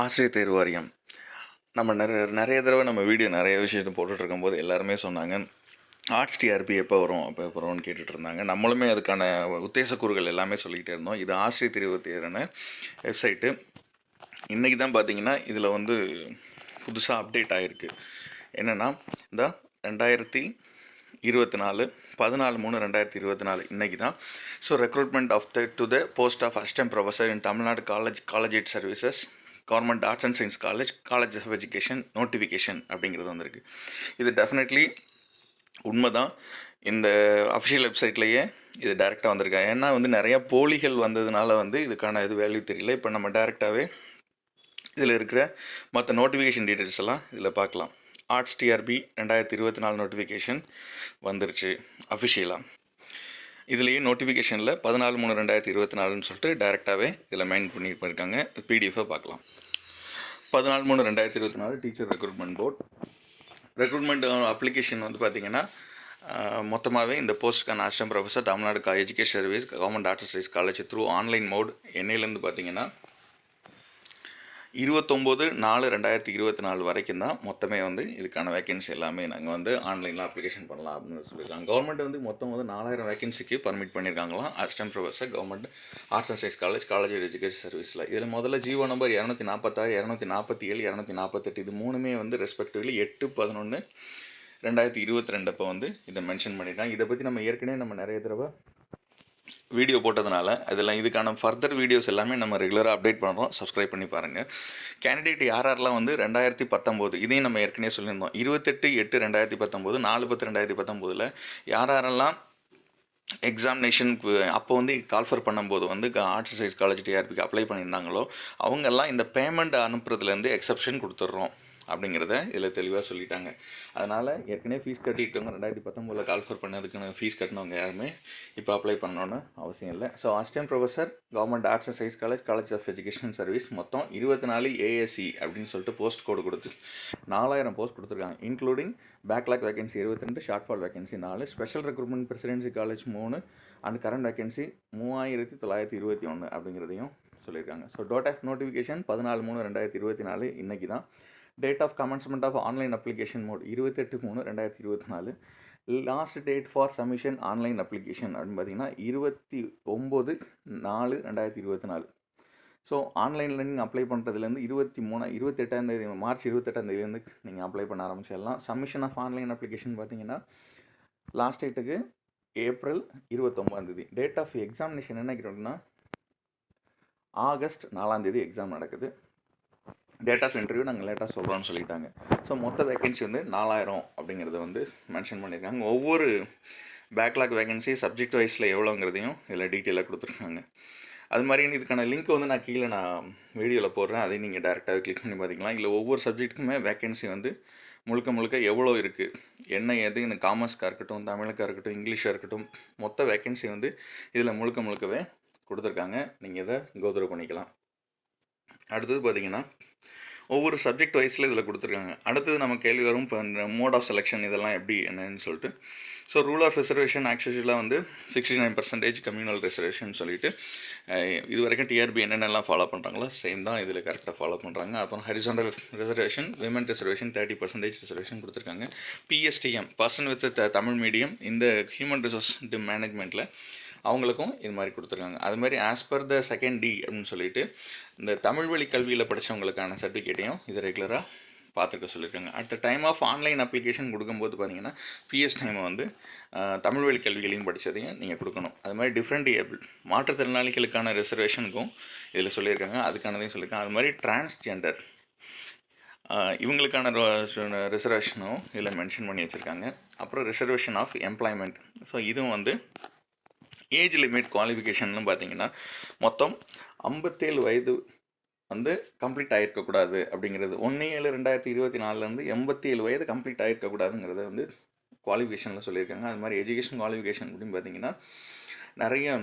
ஆசிரியர் தேர்வு வாரியம். நம்ம நிறைய நிறைய தடவை நம்ம வீடியோ நிறைய விஷயத்தை போட்டுட்ருக்கும்போது எல்லாருமே சொன்னாங்க ஆர்ட்ஸ் டிஆர்பி எப்போ வரும் அப்போ எப்போ வரும்னு கேட்டுட்டு இருந்தாங்க. நம்மளுமே அதுக்கான உத்தேசக்கூறுகள் எல்லாமே சொல்லிக்கிட்டே இருந்தோம். இது ஆசிரியர் தெரிவு தேர்வுன்னு வெப்சைட்டு. இன்றைக்கி தான் பார்த்தீங்கன்னா இதில் வந்து புதுசாக அப்டேட் ஆகிருக்கு என்னென்னா இந்த ரெண்டாயிரத்தி இருபத்தி நாலு பதினாலு மூணு ரெண்டாயிரத்தி இருபத்தி நாலு இன்றைக்கி தான் so recruitment of the to the post of assistant professor in Tamil Nadu college college services government arts and science college college of education notification அப்படிங்கிறது வந்திருக்கு. இது டெஃபினெட்லி உண்மைதான். இந்த அஃபிஷியல் வெப்சைட்லேயே இது டேரெக்டாக வந்திருக்காங்க ஏன்னா வந்து நிறையா போலிகள் வந்ததுனால வந்து இதுக்கான இது வேல்யூ தெரியல. இப்போ நம்ம டேரெக்டாகவே இதில் இருக்கிற மற்ற நோட்டிஃபிகேஷன் டீட்டெயில்ஸ் எல்லாம் இதில் பார்க்கலாம். ஆர்ட்ஸ் டிஆர்பி ரெண்டாயிரத்தி இருபத்தி நாலு நோட்டிஃபிகேஷன் வந்துருச்சு அஃபிஷியலாக இதுலேயே நோட்டிஃபிகேஷனில் பதினாலு மூணு ரெண்டாயிரத்தி இருபத்தி நாலுன்னு சொல்லிட்டு டேரெக்டாகவே இதில் மெயின் பண்ணி பண்ணியிருக்காங்க பிடிஎஃபை பார்க்கலாம். பதினாலு மூணு ரெண்டாயிரத்தி இருபத்தி நாலு teacher recruitment board recruitment application வந்து பார்த்திங்கன்னா மொத்தமாகவே இந்த போஸ்ட்டுக்கான assistant professor Tamil Nadu education service government arts service college through online mode என்னையிலேருந்து பார்த்தீங்கன்னா இருபத்தொம்போது நாலு ரெண்டாயிரத்தி இருபத்தி நாலு வரைக்கும் தான் மொத்தமே வந்து இதுக்கான வேகன்சி எல்லாமே நாங்கள் வந்து ஆன்லைனில் அப்ளிகேஷன் பண்ணலாம் அப்படின்னு சொல்லியிருக்காங்க. கவர்மெண்ட் வந்து மொத்தம் வந்து நாலாயிரம் வேகன்சிக்கு permit பண்ணியிருக்காங்களாம். Assistant professor government arts and science college college education சர்வீஸில் இதில் முதல்ல ஜீவோ நம்பர் இரநூத்தி நாற்பத்தாறு இரநூத்தி நாற்பத்தி ஏழு இரநூத்தி நாற்பத்தெட்டு இது மூணுமே வந்து ரெஸ்பெக்டிவ்லி எட்டு பதினொன்று ரெண்டாயிரத்தி இருபத்தி ரெண்டு அப்போ வந்து இதை மென்ஷன் பண்ணிட்டாங்க. இதை பற்றி நம்ம ஏற்கனவே நம்ம நிறைய தடவை வீடியோ போட்டதுனால அதெல்லாம் இதுக்கான ஃபர்தர் வீடியோஸ் எல்லாமே நம்ம ரெகுலராக அப்டேட் பண்ணுறோம் சப்ஸ்கிரைப் பண்ணி பாருங்கள் கேண்டிடேட் யார் யாரெல்லாம் வந்து ரெண்டாயிரத்தி பத்தொம்போது இதையும் நம்ம ஏற்கனவே சொல்லியிருந்தோம். இருபத்தெட்டு எட்டு ரெண்டாயிரத்தி பத்தொம்போது நாலு பத்து ரெண்டாயிரத்தி பத்தொம்போதில் யார் யாரெல்லாம் எக்ஸாமினேஷனுக்கு அப்போ வந்து கால்ஃபர் பண்ணும்போது வந்து ஆர்ட்ஸ் சயின்ஸ் காலேஜ் டிஆர்பிக்கு அப்ளை பண்ணியிருந்தாங்களோ அவங்கெல்லாம் இந்த பேமெண்ட் அனுப்புறதுலேருந்து எக்ஸப்ஷன் கொடுத்துட்றோம். அப்படிங்கிறத இதில் தெளிவாக சொல்லிட்டாங்க. அதனால் ஏற்கனவே ஃபீஸ் கட்டிட்டவங்க ரெண்டாயிரத்தி பத்தொம்போதில் கால்ஃபர் பண்ணதுக்குன்னு ஃபீஸ் கட்டினவங்க யாருமே இப்போ அப்ளை பண்ணணும்னு அவசியம் இல்லை. So assistant professor government arts and science college college of education service மொத்தம் இருபத்தி நாலு ஏஎஸ்சி அப்படின்னு சொல்லிட்டு போஸ்ட் கோடு கொடுத்து நாலாயிரம் போஸ்ட் கொடுத்துருக்காங்க இன்க்ளூடிங் பேக்லாக் வேகன்சி இருபத்தி ரெண்டு ஷார்ட் ஃபால் வேகன்சி நாலு ஸ்பெஷல் ரெக்ரூட்மெண்ட் பிரசிடென்சி காலேஜ் மூணு அண்ட் கரண்ட் வேகன்சி மூவாயிரத்தி தொள்ளாயிரத்தி இருபத்தி ஒன்று அப்படிங்கிறதையும் சொல்லியிருக்காங்க. ஸோ டோட் ஆஃப் நோட்டிஃபிகேஷன் பதினாலு மூணு ரெண்டாயிரத்தி இருபத்தி நாலு இன்றைக்கி தான் date of commencement of online application mode இருபத்தெட்டு மூணு ரெண்டாயிரத்தி இருபத்தி நாலு. Last date for submission online application அப்படின்னு பார்த்தீங்கன்னா இருபத்தி ஒம்பது நாலு ரெண்டாயிரத்தி இருபத்தி நாலு. ஸோ ஆன்லைனில் நீங்கள் அப்ளை பண்ணுறதுலேருந்து இருபத்தி மூணு இருபத்தெட்டாந்தேதி மார்ச் இருபத்தெட்டாந்தேதிலேருந்து நீங்கள் அப்ளை பண்ண ஆரம்பிச்சிடலாம். சப்மிஷன் ஆஃப் ஆன்லைன் அப்ளிகேஷன் பார்த்தீங்கன்னா லாஸ்ட் டேட்டுக்கு ஏப்ரல் இருபத்தொம்பதாந்தேதி டேட் ஆஃப் எக்ஸாமினேஷன் என்ன கேட்டோம்னா ஆகஸ்ட் நாலாந்தேதி எக்ஸாம் நடக்குது. டேட் ஆஃப் இன்டர்வியூ நாங்கள் லேட்டாக சொல்கிறோம்னு சொல்லிட்டாங்க. ஸோ மொத்த வேகன்சி வந்து நாலாயிரம் அப்படிங்கிறத வந்து மென்ஷன் பண்ணியிருக்காங்க. ஒவ்வொரு பேக்லாக் வேகன்சி சப்ஜெக்ட் வைஸில் எவ்வளோங்கிறதையும் இதில் டீட்டெயிலாக கொடுத்துருக்காங்க. அது மாதிரி இதுக்கான லிங்க் வந்து நான் கீழே நான் வீடியோவில் போடுறேன். அதையும் நீங்கள் டேரெக்டாக கிளிக் பண்ணி பார்த்திக்கலாம் இல்லை ஒவ்வொரு சப்ஜெக்ட்டுக்குமே வேகன்சி வந்து முழுக்க முழுக்க எவ்வளோ இருக்குது என்ன எது இந்த காமர்ஸ்க்காக இருக்கட்டும் தமிழுக்காக இருக்கட்டும் இங்கிலீஷாக இருக்கட்டும் மொத்த வேகன்சி வந்து இதில் முழுக்க முழுக்கவே கொடுத்துருக்காங்க. நீங்கள் இதை கோதரவு பண்ணிக்கலாம். அடுத்தது பார்த்திங்கன்னா ஒவ்வொரு சப்ஜெக்ட் வைஸில் இதில் கொடுத்துருக்காங்க. அடுத்தது நம்ம கேள்வி வரும் இப்போ இந்த மோட் ஆஃப் செலெக்ஷன் இதெல்லாம் எப்படி என்னன்னு சொல்லிட்டு. ஸோ ரூல் ஆஃப் ரிசர்வேஷன் ஆக்சுவலாக வந்து sixty nine percentage communal reservation சொல்லிட்டு இது வரைக்கும் டிஆர்பி என்னென்னலாம் ஃபாலோ பண்ணுறாங்களோ சேம் தான் இதில் கரெக்டாக ஃபாலோ பண்ணுறாங்க அப்புறம் horizontal reservation women reservation thirty percentage reservation கொடுத்துருக்காங்க. PSTM person with Tamil medium இந்த ஹியூமன் ரிசோர்ஸ் மேனேஜ்மெண்ட்டில் அவங்களுக்கும் இது மாதிரி கொடுத்துருக்காங்க. அது மாதிரி as per the second D அப்படின்னு சொல்லிட்டு இந்த தமிழ் வழி கல்வியில் படித்தவங்களுக்கான சர்டிஃபிகேட்டையும் இதை ரெகுலராக பார்த்துருக்க சொல்லியிருக்காங்க அடுத்த டைம் ஆஃப் ஆன்லைன் அப்ளிகேஷன் கொடுக்கும்போது பார்த்தீங்கன்னா பிஎஸ் டைமை வந்து தமிழ் வழி கல்விகளையும் படித்ததையும் நீங்கள் கொடுக்கணும். அது மாதிரி டிஃப்ரெண்ட் மாற்றுத்திறனாளிகளுக்கான ரிசர்வேஷனுக்கும் இதில் சொல்லியிருக்காங்க. அதுக்கானதையும் சொல்லியிருக்காங்க. அது மாதிரி டிரான்ஸ்ஜெண்டர் இவங்களுக்கான ரிசர்வேஷனும் இதில் மென்ஷன் பண்ணி வச்சுருக்காங்க. அப்புறம் ரிசர்வேஷன் ஆஃப் எம்ப்ளாய்மெண்ட் ஸோ இதுவும் வந்து ஏஜ் லிமிட் குவாலிஃபிகேஷன்னு பார்த்தீங்கன்னா மொத்தம் ஐம்பத்தேழு வயது வந்து கம்ப்ளீட் ஆகிருக்கக்கூடாது அப்படிங்கிறது. ஒன்று ஏழு ரெண்டாயிரத்தி இருபத்தி நாலுலேருந்து எண்பத்தி ஏழு வயது கம்ப்ளீட் ஆகிருக்கக்கூடாதுங்கிறத வந்து குவாலிஃபிகேஷனில் சொல்லியிருக்காங்க. அது மாதிரி எஜுகேஷன் குவாலிஃபிகேஷன் அப்படின்னு பார்த்தீங்கன்னா நிறைய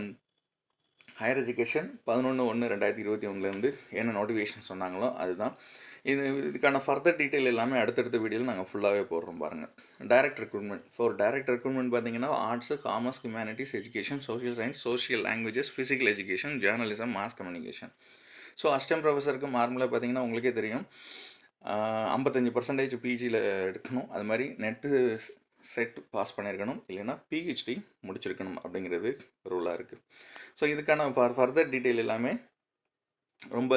ஹையர் எஜுகேஷன் பதினொன்று ஒன்று ரெண்டாயிரத்தி இருபத்தி ஒன்றுலேருந்து என்ன நோட்டிஃபிகேஷன் சொன்னாங்களோ அதுதான் இது இதுக்கான ஃபர்தர் டீட்டெயில் எல்லாமே அடுத்தடுத்த வீடியோவில் நாங்கள் ஃபுல்லாகவே போடுறோம் பாருங்கள் direct recruitment for direct recruitment பார்த்தீங்கன்னா arts commerce humanities education social science social languages physical education journalism mass communication so assistant ப்ரொஃபஸருக்கு நார்மலாக பார்த்தீங்கன்னா உங்களுக்கே தெரியும். ஐம்பத்தஞ்சு பர்சன்டேஜ் பிஜியில் எடுக்கணும். அது மாதிரி நெட்டு செட் பாஸ் பண்ணியிருக்கணும் இல்லைன்னா பிஹெச்டி முடிச்சிருக்கணும் அப்படிங்கிறது ரூலாக இருக்குது ஸோ இதுக்கான ஃபர் ஃபர்தர் டீட்டெயில் எல்லாமே ரொம்ப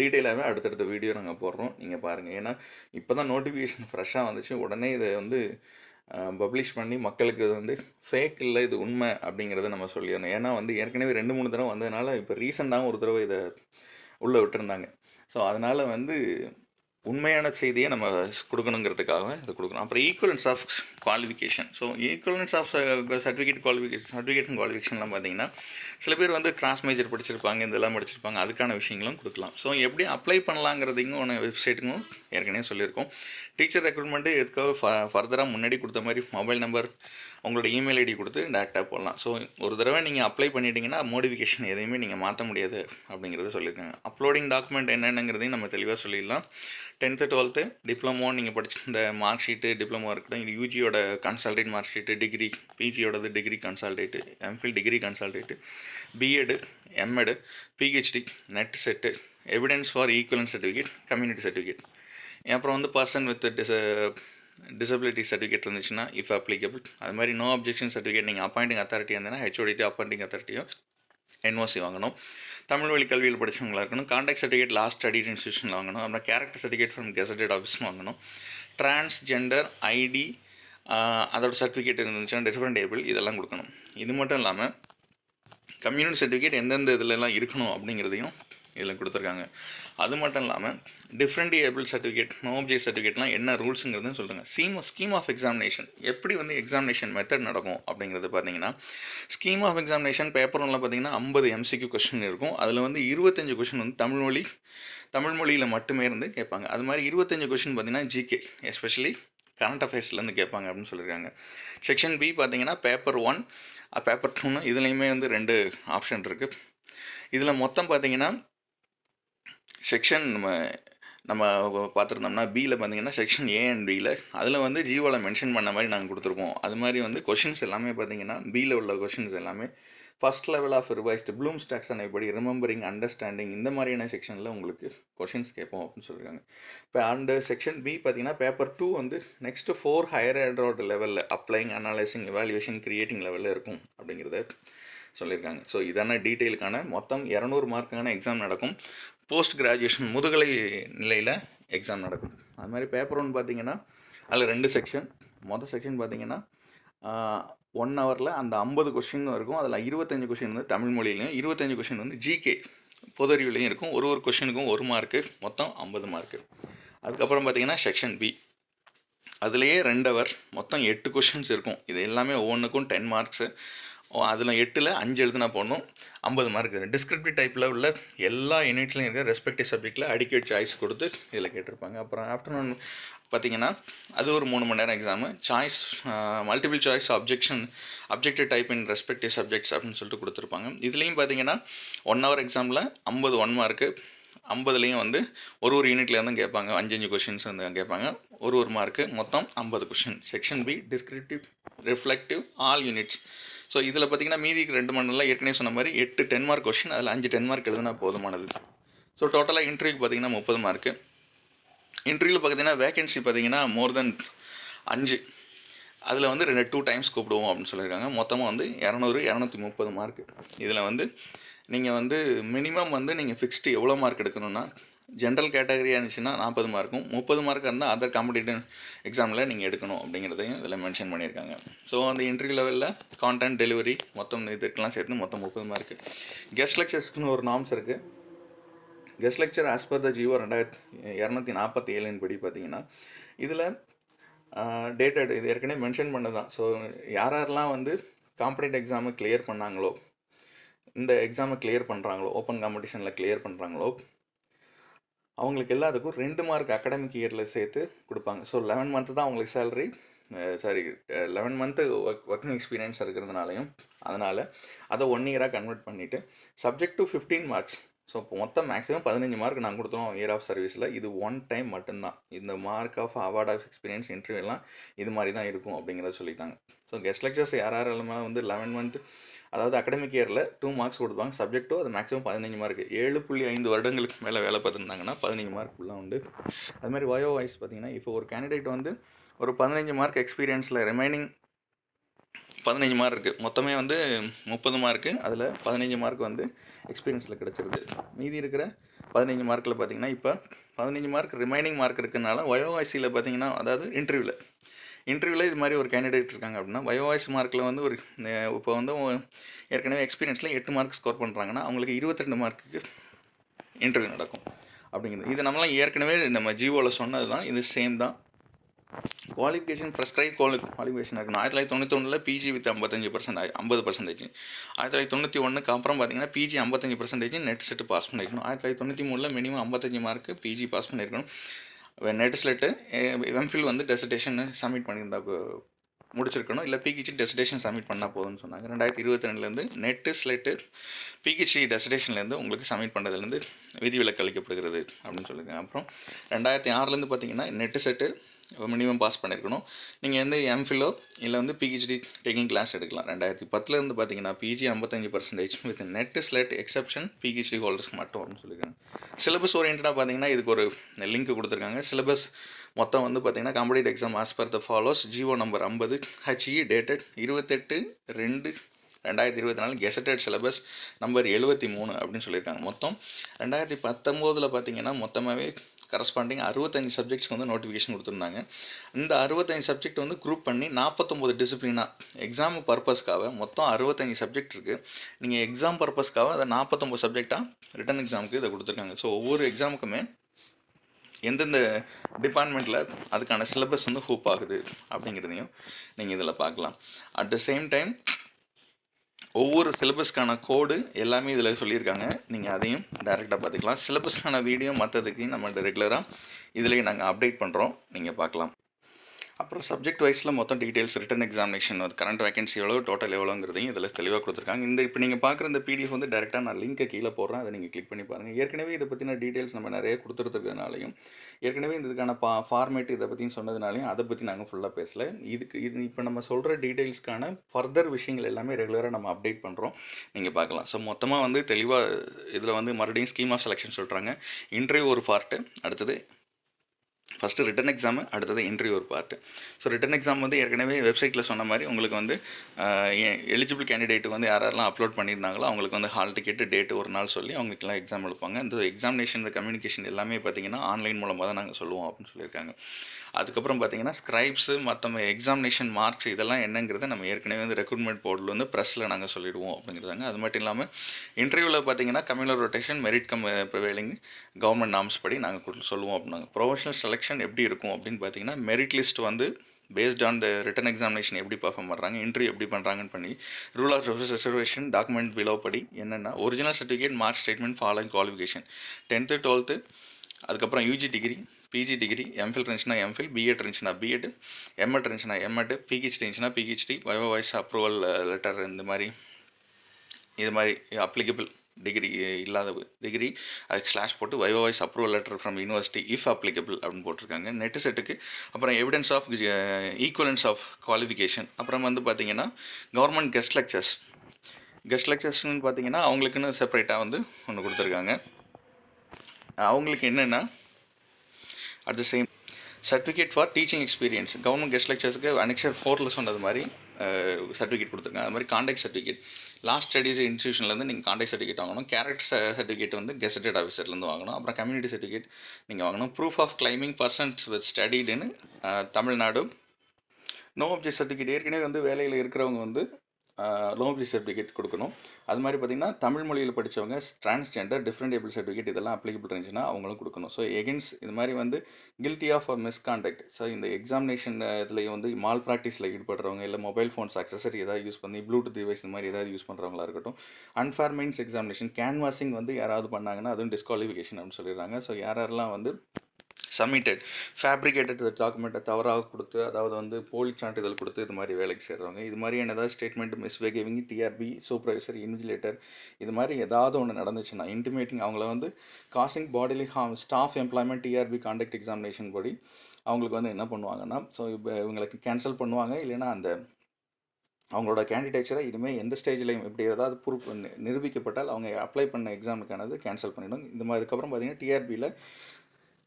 டீட்டெயிலாகவே அடுத்தடுத்த வீடியோ நாங்கள் போடுறோம். நீங்கள் பாருங்கள் ஏன்னா இப்போ தான் நோட்டிஃபிகேஷன் ஃப்ரெஷ்ஷாக வந்துச்சு. உடனே இதை வந்து பப்ளிஷ் பண்ணி மக்களுக்கு இது வந்து ஃபேக் இல்லை இது உண்மை அப்படிங்கிறத நம்ம சொல்லிடணும். ஏன்னா வந்து ஏற்கனவே ரெண்டு மூணு தடவை வந்ததுனால இப்போ ரீசெண்டாகவும் ஒரு தடவை இதை உள்ளே விட்டுருந்தாங்க. ஸோ அதனால் வந்து உண்மையான செய்தியை நம்ம கொடுக்கணுங்கிறதுக்காக இதை கொடுக்கணும். அப்புறம் equivalence of qualification so equivalence of certificate qualification certificate குவாலிஃபிகேஷன்லாம் பார்த்தீங்கன்னா சில பேர் வந்து கிராஸ் மேஜர் படிச்சிருப்பாங்க இதெல்லாம் படிச்சிருப்பாங்க அதுக்கான விஷயங்களும் கொடுக்கலாம். ஸோ எப்படி அப்ளை பண்ணலாங்கிறதையும் ஒன்று வெப்சைட்டுக்கும் ஏற்கனவே சொல்லியிருக்கோம். டீச்சர் ரெக்ரூட்மெண்ட்டு எதுக்காக ஃப ஃபர்தராக முன்னாடி கொடுத்த மாதிரி மொபைல் நம்பர் உங்களோட இமெயில் ஐடி கொடுத்து டேரெக்டாக போடலாம். ஸோ ஒரு தடவை நீங்கள் அப்ளை பண்ணிட்டீங்கன்னா மோடிஃபிகேஷன் எதையுமே நீங்கள் மாற்ற முடியாது அப்படிங்கிறத சொல்லியிருக்காங்க அப்லோடிங் டாக்குமெண்ட் என்னென்னங்கிறதையும் நம்ம தெளிவாக சொல்லிடலாம். டென்த்து டுவெல்த்து டிப்ளமோ நீங்கள் படிச்ச இந்த மார்க் ஷீட்டு டிப்ளமோ இருக்கட்டும் இது யூஜியோட consolidated mark sheet degree பிஜியோடது degree consolidated MPhil degree consolidated BEd MEd PhD NET SET evidence for equivalence certificate community certificate அப்புறம் வந்து person with dis disability certificate இருந்துச்சுன்னா if applicable அது மாதிரி நோ அப்ஜெக்ஷன் சர்டிஃபிகேட் நீங்கள் appointing authority இருந்ததுன்னா HOD appointing அத்தாரிட்டியோ NOC வாங்கணும். தமிழ் வழி கல்வியில் படித்தவங்களாக இருக்கணும். கான்டாக்ட் சர்டிஃபிகேட் லாஸ்ட் ஸ்டடிட் இன்ஸ்டியூஷனில் வாங்கணும். அப்புறம் character certificate from gazetted office வாங்கணும். டிரான்ஸ்ஜெண்டர் ஐடி அதோட சர்டிஃபிகேட் இருந்துச்சுன்னா டிஃப்ரெண்ட் டேபிள் இதெல்லாம் கொடுக்கணும். இது மட்டும் இல்லாமல் கம்யூனிட்டி சர்டிஃபிகேட் எந்தெந்த இதுலலாம் இருக்கணும் அப்படிங்கிறதையும் இதில் கொடுத்துருக்காங்க. அது மட்டும் இல்லாமல் டிஃப்ரெண்ட் ஏபிள் சர்டிஃபிகேட் நோப்ஜே சர்டிஃபிகேட்லாம் என்ன ரூல்ஸுங்கிறதுன்னு சொல்லுங்க. ஸ்கீம் ஸ்கீம் ஆஃப் எக்ஸாமினேஷன் எப்படி வந்து எக்ஸாமினேஷன் மெத்தட் நடக்கும் அப்படிங்கிறது பார்த்தீங்கன்னா ஸ்கீம் ஆஃப் எக்ஸாமினேஷன் பேப்பர் ஒன்றில் பார்த்தீங்கன்னா ஐம்பது எம்சிக்யூ கொஸ்டின் இருக்கும். அதில் வந்து இருபத்தஞ்சு கொஷின் வந்து தமிழ் மொழி தமிழ் மொழியில் மட்டுமே இருந்து கேட்பாங்க. அது மாதிரி இருபத்தஞ்சு கொஷின் பார்த்தீங்கன்னா ஜிகே எஸ்பெஷலி கரண்ட் அஃபேர்ஸ்லேருந்து கேட்பாங்க அப்படின்னு சொல்லியிருக்காங்க. செக்ஷன் பி பார்த்தீங்கன்னா பேப்பர் ஒன் பேப்பர் டூன்னு இதுலேயுமே வந்து ரெண்டு ஆப்ஷன் இருக்குது இதில் மொத்தம் பார்த்தீங்கன்னா செக்ஷன் நம்ம நம்ம பார்த்துருந்தோம்னா பியில் பார்த்தீங்கன்னா செக்ஷன் ஏ அண்ட் பியில் அதில் வந்து ஜியோவில் மென்ஷன் பண்ண மாதிரி நாங்கள் கொடுத்துருப்போம். அது மாதிரி வந்து கொஷின்ஸ் எல்லாமே பார்த்தீங்கன்னா பியில் உள்ள கொஷின்ஸ் எல்லாமே first level of revised Bloom's stocks எப்படி ரிமெம்பரிங் அண்டர்ஸ்டாண்டிங் இந்த மாதிரியான செக்ஷனில் உங்களுக்கு கொஷின்ஸ் கேட்போம் அப்படின்னு சொல்லியிருக்காங்க. இப்போ அந்த செக்ஷன் பி பார்த்தீங்கன்னா பேப்பர் டூ வந்து நெக்ஸ்ட்டு ஃபோர் ஹையர் ஆண்ட்ராய்டு லெவலில் அப்ளைங் அனாலிசிங் எவாலுவேஷன் கிரியேட்டிங் லெவலில் இருக்கும் அப்படிங்கிறத சொல்லியிருக்காங்க. ஸோ இதான டீட்டெயிலுக்கான மொத்தம் இரநூறு மார்க்கான எக்ஸாம் நடக்கும். போஸ்ட் கிராஜுவேஷன் முதுகலை நிலையில் எக்ஸாம் நடக்கும் அது மாதிரி பேப்பர் ஒன் பார்த்தீங்கன்னா அதில் ரெண்டு செக்ஷன் மொதல் செக்ஷன் பார்த்தீங்கன்னா ஒன் ஹவரில் அந்த ஐம்பது கொஷின் இருக்கும். அதில் இருபத்தஞ்சு கொஷின் வந்து தமிழ் மொழியிலையும் இருபத்தஞ்சு கொஷின் வந்து ஜிகே பொது அறிவுலையும் இருக்கும். ஒரு ஒரு கொஷினுக்கும் ஒரு மார்க்கு மொத்தம் ஐம்பது மார்க்கு அதுக்கப்புறம் பார்த்தீங்கன்னா செக்ஷன் பி அதுலேயே ரெண்டு ஹவர் மொத்தம் எட்டு கொஷின்ஸ் இருக்கும். இது எல்லாமே ஒவ்வொன்றுக்கும் டென் மார்க்ஸு அதில் எட்டில் அஞ்சு எழுதுனா போடணும். ஐம்பது மார்க் டிஸ்கிரிப்டிவ் டைப்பில் உள்ள எல்லா யூனிட்ஸ்லையும் இருக்க ரெஸ்பெக்டிவ் சப்ஜெக்ட்டில் அடிக்கேட் சாய்ஸ் கொடுத்து இதில் கேட்டிருப்பாங்க. அப்புறம் ஆஃப்டர்நூன் பார்த்தீங்கன்னா அது ஒரு மூணு மணி நேரம் exam choice multiple choice objection objective type in respective subjects அப்படின்னு சொல்லிட்டு கொடுத்துருப்பாங்க. இதுலேயும் பார்த்தீங்கன்னா ஒன் ஹவர் எக்ஸாமில் ஐம்பது ஒன் மார்க்கு ஐம்பதுலேயும் வந்து ஒரு ஒரு யூனிட்லேருந்து கேட்பாங்க. அஞ்சு அஞ்சு கொஷின்ஸ் வந்து கேட்பாங்க. ஒரு ஒரு மார்க்கு மொத்தம் ஐம்பது question section B descriptive reflective all units so இதில் பார்த்தீங்கன்னா மீதிக்கு ரெண்டு மணி நேரம் ஏற்கனவே சொன்ன மாதிரி எட்டு டென் மார்க் கொஷின் அதில் அஞ்சு டென் மார்க் எழுதுனா போதுமானது. ஸோ டோட்டலாக இன்டர்வியூக்கு பார்த்தீங்கன்னா முப்பது மார்க்கு இன்டர்வியூவில் பார்த்தீங்கன்னா வேகன்சி பார்த்தீங்கன்னா மோர் தென் அஞ்சு. அதில் வந்து ரெண்டு டூ டைம்ஸ் கூப்பிடுவோம் அப்படின்னு சொல்லியிருக்காங்க. மொத்தமாக வந்து இரநூறு இரநூத்தி முப்பது மார்க்கு இதில் வந்து நீங்கள் வந்து மினிமம் வந்து நீங்கள் ஃபிக்ஸ்டு எவ்வளோ மார்க் எடுக்கணும்னா ஜென்ரல் கேட்டகரியாக இருந்துச்சுன்னா நாற்பது மார்க்கும் முப்பது மார்க்காக இருந்தால் அதர் காம்படிட்டிவ் எக்ஸாமில் நீங்கள் எடுக்கணும் அப்படிங்கிறதையும் இதில் மென்ஷன் பண்ணியிருக்காங்க. ஸோ அந்த இன்டர்வியூ லெவலில் கான்டென்ட் டெலிவரி மொத்தம் இதுக்கெல்லாம் சேர்த்து மொத்தம் முப்பது மார்க்கு கெஸ்ட் லெக்சர்ஸ்க்குன்னு ஒரு நாம்ஸ் இருக்குது guest lecture as per the GO ரெண்டாயிரத்தி இரநூத்தி நாற்பத்தி ஏழின் படி பார்த்தீங்கன்னா இதில் டேட்டட் இது ஏற்கனவே மென்ஷன் பண்ணதான் ஸோ யார் யாரெல்லாம் வந்து காம்படிட்டிவ் எக்ஸாமை கிளியர் பண்ணாங்களோ இந்த எக்ஸாமை கிளியர் பண்ணுறாங்களோ ஓப்பன் காம்படிஷனில் கிளியர் பண்ணுறாங்களோ அவங்களுக்கு எல்லாத்துக்கும் ரெண்டு மார்க் அகாடமிக் இயரில் சேர்த்து கொடுப்பாங்க. ஸோ லெவன் மந்த்து தான் அவங்களுக்கு salary sorry eleven month work working experience இருக்கிறதுனாலையும் அதனால் அதை ஒன் இயராக கன்வெர்ட் பண்ணிவிட்டு subject to fifteen marks so இப்போ மொத்தம் மேக்ஸிமம் பதினஞ்சு மார்க் நாங்கள் கொடுத்தோம் இயர் ஆஃப் சர்வீஸில் இது ஒன் டைம் மட்டும்தான். இந்த mark of award of experience இன்டர்வியூலாம் இது மாதிரி தான் இருக்கும் அப்படிங்கிறத சொல்லிட்டாங்க. ஸோ கெஸ்ட் லெக்சர்ஸ் யார் யாரெல்லாம் வந்து லெவன் மந்த் அதாவது அகடமிக் இயரில் டூ மார்க்ஸ் கொடுப்பாங்க. சப்ஜெக்ட்டோ அது மேக்ஸிமம் பதினஞ்சு மார்க் ஏழு புள்ளி ஐந்து வருடங்களுக்கு மேலே வேலை பார்த்துருந்தாங்கன்னா பதினஞ்சு மார்க் ஃபுல்லாக உண்டு. அது மாதிரி வயோ வாய்ஸ் பார்த்தீங்கன்னா இப்போ ஒரு கேண்டிடேட் வந்து ஒரு பதினஞ்சு மார்க் எக்ஸ்பீரியன்ஸில் ரிமைனிங் பதினஞ்சு மார்க் இருக்குது மொத்தமே வந்து முப்பது மார்க்கு அதில் பதினஞ்சு மார்க் வந்து எக்ஸ்பீரியன்ஸில் கிடச்சிருது. மீதி இருக்கிற பதினஞ்சு மார்க்கில் பார்த்தீங்கன்னா இப்போ பதினஞ்சு மார்க் ரிமைனிங் மார்க் இருக்கனால வயோவாய்ஸியில் பார்த்தீங்கன்னா அதாவது இன்டர்வியூவில் இன்டர்வியூவில் இது மாதிரி ஒரு கேண்டிடேட் இருக்காங்க அப்படின்னா வயோவாய்ஸ் மார்க்கில் வந்து ஒரு இப்போ வந்து ஏற்கனவே எக்ஸ்பீரியன்ஸில் எட்டு மார்க் ஸ்கோர் பண்ணுறாங்கன்னா அவங்களுக்கு இருபத்திரெண்டு மார்க்குக்கு இன்டர்வியூ நடக்கும். அப்படிங்கிறது. இது நம்மளாம் ஏற்கனவே நம்ம ஜியோவில் சொன்னது தான் இது சேம் தான். குவாலிஃபிகேஷன் ப்ரெஸ்கிரைப் குவாலி குவாலிஃபிகேஷன் இருக்கணும். ஆயிரத்தி தொள்ளாயிரத்தி தொண்ணூற்றி ஒன்றில் பிஜி வித் ஐம்பத்தஞ்சு பர்சன்ட் ஐம்பது பர்சன்டேஜ் ஆயிரத்தி தொள்ளாயிரத்தி தொண்ணூற்றி ஒன்றுக்கு அப்புறம் பார்த்தீங்கன்னா பிஜி ஐம்பத்தஞ்சு பர்சன்டேஜ் நெட் செட்டு பாஸ் பண்ணியிருக்கணும் ஆயிரத்தி தொள்ளாயிரத்தி தொண்ணூற்றி மூணில் மினிமம் ஐம்பத்தஞ்சு மார்க்கு பிஜி பாஸ் பண்ணியிருக்கணும் நெட் ஸ்லெட்டு எம்ஃபில் வந்து டெசர்டேஷன் சப்மிட் பண்ணியிருந்தா முடிச்சிருக்கணும். இல்லை பிகிச்சி டெசர்டேஷன் சப்மிட் பண்ணால் போதும்னு சொன்னாங்க. ரெண்டாயிரத்தி இருபத்தி ரெண்டுலேருந்து நெட்டு ஸ்லெட்டு பிஹெச்டி டெசர்டேஷன்லேருந்து உங்களுக்கு சப்மிட் பண்ணதுலேருந்து விதிவிலக்கு அளிக்கப்படுகிறது அப்படின்னு சொல்லியிருக்காங்க. அப்புறம் ரெண்டாயிரத்தி ஆறுலேருந்து பார்த்தீங்கன்னா நெட்டு செட்டு மினிமம் பாஸ் பண்ணியிருக்கணும். நீங்கள் வந்து எம்ஃபிலோ இல்லை வந்து பிஹெச்டி டேக்கிங் கிளாஸ் எடுக்கலாம். ரெண்டாயிரத்தி பத்துலேருந்து பார்த்தீங்கன்னா பிஜி ஐம்பத்தஞ்சு percentage with NET SLET exception PhD holders மட்டும் அப்படின்னு சொல்லியிருக்காங்க. சிலபஸ் ஓரியன்டாக பார்த்தீங்கன்னா இதுக்கு ஒரு லிங்க் கொடுத்துருக்காங்க. சிலபஸ் மொத்தம் வந்து பார்த்தீங்கன்னா competitive exam as per the follows GO number ஐம்பது ஹச்இ டேட்டட் இருபத்தெட்டு ரெண்டு ரெண்டாயிரத்தி இருபத்தி நாலு கெசட்டட் சிலபஸ் நம்பர் எழுபத்தி மூணு அப்படின்னு சொல்லியிருக்காங்க. மொத்தம் ரெண்டாயிரத்தி பத்தொம்போதில் பார்த்தீங்கன்னா மொத்தமாகவே கரஸ்பாண்டிங் அறுபத்தஞ்சு சப்ஜெக்ட்ஸ்க்கு வந்து நோட்டிஃபிகேஷன் கொடுத்துருந்தாங்க. இந்த அறுபத்தஞ்சு சப்ஜெக்ட் வந்து குரூப் பண்ணி நாற்பத்தொம்போது டிசிப்ளினாக எக்ஸாம் பர்பஸ்க்காக மொத்தம் அறுபத்தஞ்சு சப்ஜெக்ட் இருக்குது நீங்கள் எக்ஸாம் பர்பஸ்க்காக அதை நாற்பத்தொம்பது சப்ஜெக்டாக ரிட்டன் எக்ஸாமுக்கு இதை கொடுத்துருக்காங்க. ஸோ ஒவ்வொரு எக்ஸாமுக்குமே எந்தெந்த டிபார்ட்மெண்ட்டில் அதுக்கான சிலபஸ் வந்து ஹூப் ஆகுது அப்படிங்கிறதையும் நீங்கள் இதில் பார்க்கலாம். அட் த சேம் டைம் ஒவ்வொரு சிலபஸ்க்கான கோடு எல்லாமே இதில் சொல்லியிருக்காங்க. நீங்கள் அதையும் டைரெக்டாக பார்த்துக்கலாம். சிலபஸ்க்கான வீடியோ மற்றதுக்கு நம்ம ரெகுலராக இதிலேயே நாங்கள் அப்டேட் பண்ணுறோம் நீங்கள் பார்க்கலாம். அப்புறம் சப்ஜெக்ட் வைஸில் மொத்தம் details written examination current vacancy எவ்வளோ டோட்டல் எவ்வளோங்கிறதையும் இதில் தெளிவாக கொடுத்துருக்காங்க. இந்த இப்போ நீங்கள் பார்க்குற இந்த பிடிஎஃப் வந்து டேரெக்டாக நான் லிங்க்கை கீழே போடுறேன். அதை நீங்கள் கிளிக் பண்ணி பாருங்கள் ஏற்கனவே இதை பற்றின டீட்டெயில்ஸ் நம்ம நிறைய கொடுத்துருக்கிறதுனாலையும் ஏற்கனவே இதுக்கான பா ஃபார்மேட் இதை பற்றியும் சொன்னதுனாலையும் அதை பற்றி நாங்கள் ஃபுல்லாக பேசலை. இதுக்கு இது இப்போ நம்ம சொல்கிற டீட்டெயில்ஸ்க்கான ஃபர்தர் விஷயங்கள் எல்லாமே ரெகுலராக நம்ம அப்டேட் பண்ணுறோம் நீங்கள் பார்க்கலாம். ஸோ மொத்தமாக வந்து தெளிவாக இதில் வந்து மறுபடியும் ஸ்கீம் ஆஃப் செலெக்ஷன் சொல்கிறாங்க இன்றைய ஒரு பார்ட்டு அடுத்தது ஃபஸ்ட்டு ரிட்டன் எக்ஸாமு அடுத்தது இன்டர்வியூ ஒரு பார்ட்டு ஸோ ரிட்டன் எக்ஸாம் வந்து ஏற்கனவே வெப்சைட்டில் சொன்ன மாதிரி உங்களுக்கு வந்து எலிஜிபிள் கேண்டிடேட்டுக்கு வந்து யாரெல்லாம் அப்லோட் பண்ணியிருந்தாங்களோ அவங்களுக்கு வந்து ஹால் டிக்கெட்டு டேட்டு ஒரு நாள் சொல்லி அவங்களுக்குலாம் எக்ஸாம் எடுப்பாங்க. இந்த எக்ஸாமினேஷன் இந்த கம்யூனிகேஷன் எல்லாமே பார்த்தீங்கன்னா ஆன்லைன் மூலமாக தான் நாங்கள் சொல்லுவோம் அப்படின்னு சொல்லியிருக்காங்க. அதுக்கப்புறம் பார்த்தீங்கன்னா ஸ்க்ரைப்ஸு மற்ற எக்ஸாமினேஷன் மார்க்ஸ் இதெல்லாம் என்னங்கிறத நம்ம ஏற்கனவே வந்து ரெக்ரூட்மெண்ட் போர்டில் வந்து ப்ரெஸ்ஸில் நாங்கள் சொல்லிடுவோம் அப்படிங்கிறதாங்க. அது மட்டும் இல்லாமல் இன்டர்வியூவில் பார்த்தீங்கன்னா communal rotation merit cum prevailing government norms படி நாங்கள் சொல்லுவோம் அப்படின்னாங்க. ப்ரொஃபஷனல் செலெக்ஷன் எப்படி இருக்கும் அப்படின்னு பார்த்தீங்கன்னா மெரிட் லிஸ்ட் வந்து based on the written examination எப்படி பர்ஃபார்ம் பண்ணுறாங்க இன்டர்வியூ எப்படி பண்ணுறாங்கன்னு பண்ணி rule of reservation document below படி என்னென்னா original certificate mark statement following qualification tenth twelfth அதுக்கப்புறம் UG degree PG degree MPhil இருந்துச்சுன்னா எம்ஃபில் பிஎட் இருந்துச்சுன்னா பிஎட் எம்எட் இருந்துச்சுன்னா எம்எட் பிஹெச்டி இருந்துச்சுன்னா PhD viva voce approval letter இந்த மாதிரி இது மாதிரி அப்ளிகபிள் டிகிரி இல்லாத டிகிரி அதுக்கு ஸ்லாஷ் போட்டு viva voce approval letter from university if applicable அப்படின்னு போட்டிருக்காங்க. நெட்டு செட்டுக்கு அப்புறம் evidence of equivalence of qualification அப்புறம் வந்து பார்த்தீங்கன்னா கவர்மெண்ட் கெஸ்ட் லெக்சர்ஸ் கெஸ்ட் லெக்சர்ஸ்னு பார்த்தீங்கன்னா அவங்களுக்குன்னு செப்பரேட்டாக வந்து ஒன்று கொடுத்துருக்காங்க. அவங்களுக்கு என்னென்னா at the same certificate for teaching experience government guest லெக்சர்ஸுக்கு annexure ஃபோரில் சொன்னது மாதிரி சர்டிஃபிகேட் கொடுத்துருக்காங்க. அது மாதிரி காண்டாக்ட் சர்டிஃபிகேட் லாஸ்ட் ஸ்டடீஸ் இன்ஸ்டியூஷன்லேருந்து நீங்கள் காண்டாக்ட் சர்டிஃபிகேட் வாங்கணும். கேரக்டர் சர்டிஃபிகேட் வந்து கெசட்டட் ஆஃபீஸர்லேருந்து வாங்கணும். அப்புறம் கம்யூனிட்டி சர்டிஃபிகேட் நீங்கள் வாங்கணும். Proof of climbing percent with ஸ்டடிடுன்னு தமிழ்நாடு. நோ அப்ஜெக்ட் சர்டிஃபிகேட் ஏற்கனவே வந்து வேலையில் இருக்கிறவங்க வந்து லோ அப்ஜெக்ட் சர்டிஃபிகேட் கொடுக்கணும். அது மாதிரி பார்த்திங்கன்னா தமிழ் மொழியில் படித்தவங்க டிரான்ஸ்ஜெண்டர் டிஃப்ரெண்ட் ஏபிள் சர்டிஃபிகேட் இதெல்லாம் அப்ளிகபிள் இருந்துச்சுன்னா அவங்களும் கொடுக்கணும். ஸோ எகென்ஸ் இது மாதிரி வந்து கில்ட்டி ஆஃப் மிஸ்கான்டக்ட் ஸோ இந்த எக்ஸாமினேஷன் இதுலேயும் வந்து மால் ப்ராக்டிஸில் ஈடுபடுறவங்க இல்லை மொபைல் ஃபோன்ஸ் அக்சசரி ஏதாவது யூஸ் பண்ணி ப்ளூடூத் டிவைஸ் இந்த மாதிரி ஏதாவது யூஸ் பண்ணுறவங்களா இருக்கட்டும் அன்ஃபேர் மீன்ஸ் எக்ஸாமினேஷன் கேன்வாசிங் வந்து யாராவது பண்ணாங்கன்னா அதுவும் டிஸ்குவாலிஃபிகேஷன் அப்படின்னு சொல்லிடுறாங்க. ஸோ யார் யாரெல்லாம் வந்து சப்மிட்டட் ஃபேப்ரிகேட்டட் டாக்குமெண்ட்டை தவறாக கொடுத்து அதாவது வந்து போலி சான்றிதழ் கொடுத்து இது மாதிரி வேலைக்கு சேர்றவங்க. இது மாதிரியான ஏதாவது statement misbehaving TRB supervisor invigilator இது மாதிரி ஏதாவது ஒன்று நடந்துச்சுன்னா இன்டிமேட்டிங் அவங்கள வந்து causing bodily harm staff employment TRB contact examination படி அவங்களுக்கு வந்து என்ன பண்ணுவாங்கன்னா ஸோ இப்போ இவங்களுக்கு கேன்சல் பண்ணுவாங்க. இல்லைன்னா அந்த அவங்களோட கேண்டிடேச்சரை இனிமேல் எந்த ஸ்டேஜ்லையும் இப்படி ஏதாவது ப்ரூஃப் நிரூபிக்கப்பட்டால் அவங்க அப்ளை பண்ண எக்ஸாமுக்கானது கேன்சல் பண்ணிடும். இந்த மாதிரி அதுக்கப்புறம் பார்த்தீங்கன்னா டிஆர்பியில்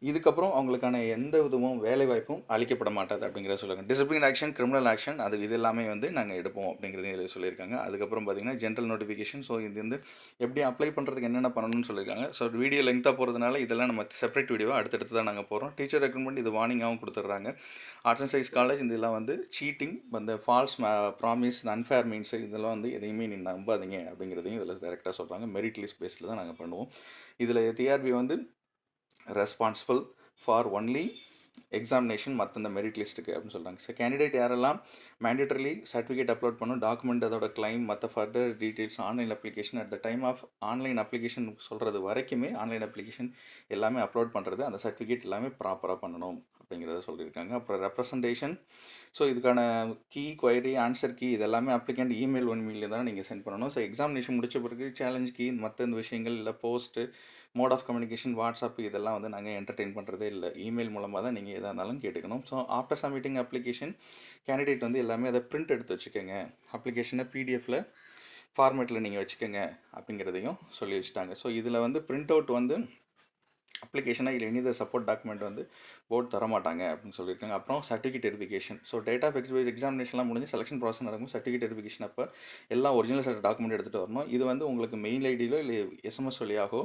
இதுக்கப்புறம் அவங்களுக்கான எந்த விதமும் வேலைவாய்ப்பும் அளிக்கப்பட மாட்டாது அப்படிங்கிறத சொல்லுங்கள் டிசிப்ளின் ஆக்ஷன் கிரிமினல் ஆக்ஷன் அது இது எல்லாமே வந்து நாங்கள் எடுப்போம் அப்படிங்கிறது இதில் சொல்லியிருக்காங்க. அதுக்கப்புறம் பார்த்தீங்கன்னா ஜென்ரல் நோட்டிஃபிகேஷன் ஸோ இது வந்து எப்படி அப்ளை பண்ணுறதுக்கு என்னென்ன பண்ணணும்னு சொல்லியிருக்காங்க. ஸோ வீடியோ லெங்க்த்தாக போகிறதுனால இதெல்லாம் நம்ம செப்பரேட் வீடியோ அடுத்தடுத்து தான் நாங்கள் போகிறோம் டீச்சர் ரெக்கமெண்ட் இது வார்னிங்காகவும் கொடுத்துட்றாங்க. ஆர்ட்ஸ் அண்ட் சயின்ஸ் காலேஜ் இதெல்லாம் வந்து சீட்டிங் அந்த ஃபால்ஸ் ப்ராமிஸ் அன்ஃபேர் மீன்ஸ் இதெல்லாம் வந்து எதையுமே நீ நம்பாதீங்க அப்படிங்கிறதையும் இதில் டேரெக்டாக சொல்கிறாங்க மெரிட் லிஸ்ட் பேஸில் தான் நாங்கள் பண்ணுவோம். இதில் டிஆர்பி வந்து ரெஸ்பான்சிபிள் ஃபார் ஒன்லி எக்ஸாமினேஷன் மற்ற இந்த மெரிட் லிஸ்ட்டுக்கு அப்படின்னு சொல்கிறாங்க ஸோ கேண்டிடேட் யாரெல்லாம் மேண்டேட்டரிலி சர்டிஃபிகேட் அப்லோட் பண்ணும் டாக்குமெண்ட் அதோட கிளைம் மற்ற further details online application at the time of online application சொல்கிறது வரைக்குமே ஆன்லைன் அப்ளிகேஷன் எல்லாமே அப்லோட் பண்ணுறது அந்த சர்டிஃபிகேட் எல்லாமே ப்ராப்பராக பண்ணணும் அப்படிங்கிறத சொல்லியிருக்காங்க. அப்புறம் ரெப்ரசன்டேஷன் ஸோ இதுக்கான கீ கொயரி ஆன்சர் கீ இது எல்லாமே அப்ளிகண்ட் இமெயில் ஒன் மீலில் தான் நீங்கள் சென்ட் பண்ணணும். ஸோ எக்ஸாமினேஷன் முடிச்ச பிறகு சேலஞ்ச் கீ மற்ற இந்த விஷயங்கள் இல்லை post mode of communication WhatsApp இதெல்லாம் வந்து நாங்கள் என்டர்டெயின் பண்ணுறதே இல்லை. இமெயில் மூலமாக தான் நீங்கள் எதாக இருந்தாலும் கேட்டுக்கணும். So after submitting application candidate வந்து எல்லாமே அதை பிரிண்ட் எடுத்து வச்சுக்கோங்க. அப்ளிகேஷனை பிடிஎஃபில் ஃபார்மேட்டில் நீங்கள் வச்சுக்கோங்க அப்படிங்கிறதையும் சொல்லி வச்சுட்டாங்க. ஸோ இதில் வந்து பிரிண்ட் அவுட் வந்து அப்ளிகேஷனாக இல்லை எனி சப்போர்ட் டாக்குமெண்ட் வந்து போர்ட் தர மாட்டாங்க அப்படின்னு சொல்லியிருக்காங்க. அப்புறம் certificate verification so date of எக்ஸிபிள் எக்ஸாமினேஷன்லாம் முடிஞ்சு செலக்ஷன் ப்ராசஸ் நடக்கும். சர்டிஃபிகேட் வெரிஃபிகேஷன் அப்போ எல்லாம் ஒரிஜினல் சட்ட டாக்குமெண்ட் எடுத்துகிட்டு வரணும். இது வந்து உங்களுக்கு மெயில் ஐடியிலோ இல்லை எஸ்எம்எஸ் வழியாகவோ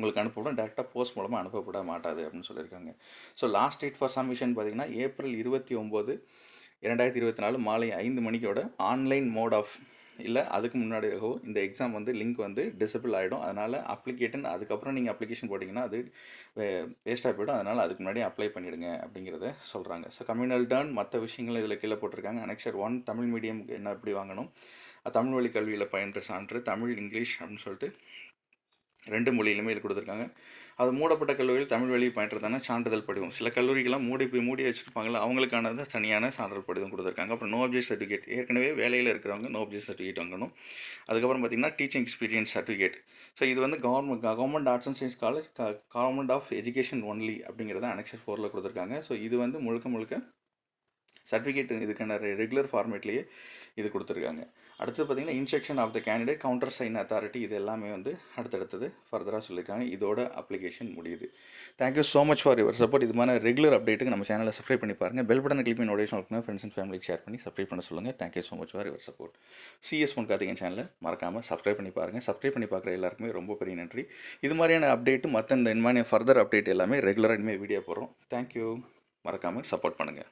உங்களுக்கு அனுப்பப்படும். டேரெக்டாக போஸ்ட் மூலமாக அனுப்பப்பட மாட்டாது அப்படின்னு சொல்லியிருக்காங்க. So last date for submission பார்த்தீங்கன்னா ஏப்ரல் இருபத்தி ஒம்பது இரண்டாயிரத்தி இருபத்தி நாலு மாலை ஐந்து மணிக்கோட ஆன்லைன் மோட் ஆஃப் இல்லை அதுக்கு முன்னாடியாகவோ இந்த எக்ஸாம் வந்து லிங்க் வந்து டிசபிள் ஆகிடும் அதனால் அப்ளிகேட்டன் அதுக்கப்புறம் நீங்கள் அப்ளிகேஷன் போட்டிங்கன்னா அது வேஸ்ட்டாக போய்டும். அதனால் அதுக்கு முன்னாடி அப்ளை பண்ணிவிடுங்க அப்படிங்கிறத சொல்கிறாங்க ஸோ கம்யூனல் டர்ன் மற்ற விஷயங்கள் இதில் கீழே போட்டிருக்காங்க. அனெக்ஷர் ஒன் தமிழ் மீடியம் என்ன எப்படி வாங்கணும்? தமிழ் வழி கல்வியில் பயின்ற சான்று தமிழ் இங்கிலீஷ் அப்படின்னு சொல்லிட்டு ரெண்டு மொழியிலுமே இது கொடுத்துருக்காங்க. அது மூடப்பட்ட கல்லூரியில் தமிழ் வழி பயின்றதான சான்றிதழ் படிவம். சில கல்லூரிகள்லாம் மூடி போய் மூடி வச்சுருப்பாங்களா அவங்களுக்கானது தனியான சான்றிதழ் படிவம் கொடுத்துருக்காங்க. அப்புறம் நோ அப்ஜெக்ட் சர்டிஃபிகேட் ஏற்கனவே வேலையில் இருக்கிறவங்க நோ அப்ஜெக்ட் சர்டிஃபிகேட் வாங்கணும். அதுக்கப்புறம் பார்த்திங்கன்னா டீச்சிங் எக்ஸ்பீரியன்ஸ் சர்டிஃபிகேட் ஸோ இது வந்து government government arts and science college government of education only அப்படிங்கிறத அனெக்ஷன் ஃபோரில் கொடுத்துருக்காங்க. ஸோ இது வந்து முழுக்க முழுக்க சர்டிஃபிகேட் இதுக்கான ரெகுலர் ஃபார்மேட்லேயே இது கொடுத்துருக்காங்க. அடுத்து பார்த்திங்கன்னா instruction of the candidate counter sign authority இது எல்லாமே வந்து அடுத்தடுத்தது ஃபர்தராக சொல்லியிருக்காங்க. இதோட அப்ளிகேஷன் முடியுது. Thank you so much for your support இது மாதிரி ரெகுலர் அப்டேட்டுக்கு நம்ம சேனலை சப்ஸ்கிரைப் பண்ணி பாருங்கள் பெல் பட்டன் கிளிக் பண்ணி நோட்டிஃபிகேஷன் இருக்குங்க ஃப்ரெண்ட்ஸ் அண்ட் ஃபேமிலிக்கு ஷேர் பண்ணி சப்ஸ்கிரைப் பண்ண சொல்லுங்கள் thank you so much for your support CS Pon Karthikan சேனலை மறக்காமல் சப்ஸ்கிரைப் பண்ணி பாருங்கள் சப்ஸ்கிரைப் பண்ணி பார்க்குற எல்லாருக்குமே ரொம்ப பெரிய நன்றி. இது மாதிரியான அப்டேட்டு மற்ற இந்த இன்மானிய ஃபர்தர் அப்டேட் எல்லாமே ரெகுலராக இனிமேல் வீடியோ போகிறோம் தேங்க்யூ மறக்காமல் சப்போர்ட் பண்ணுங்கள்